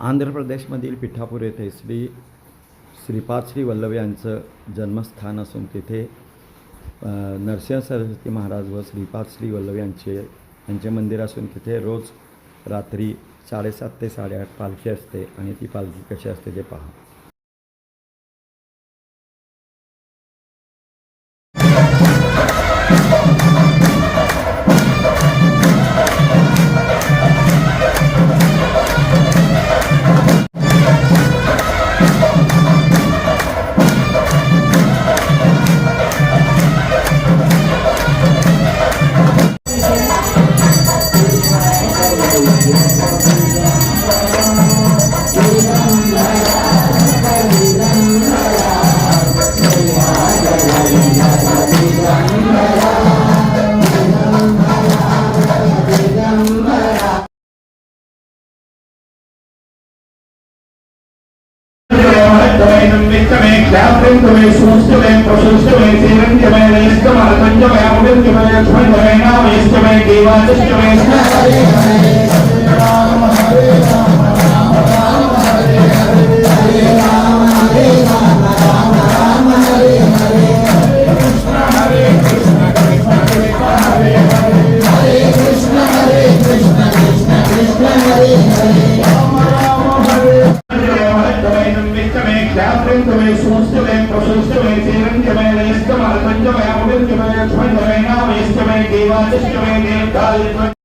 आंध्र प्रदेशमधील पिठापूर येथे श्री श्रीपाद श्री वल्लभ यांचं जन्मस्थान असून तिथे नरसिंह सरस्वती महाराज व श्रीपाद श्री वल्लभ यांचे यांचे मंदिर असून तिथे रोज रात्री साडेसात ते साडेआठ पालखी असते आणि ती पालखी कशी असते ते पहा. మే నిమిత్తమే క్షాత్రంతమే సూష్టమే ప్రశంసమే శ్రీరంజమే నైష్టమే అపంచమే అమృతమే లక్ష్మణమే నామయష్టమే దేవాదిష్టమే సంయుక్తమై సమస్తమై ప్రశస్తమై చైరంజమై నయస్తమ అల్పంజమై అమృతమై అధ్వంజమై నామయస్తమై దేవాచష్టమై దేవతాయ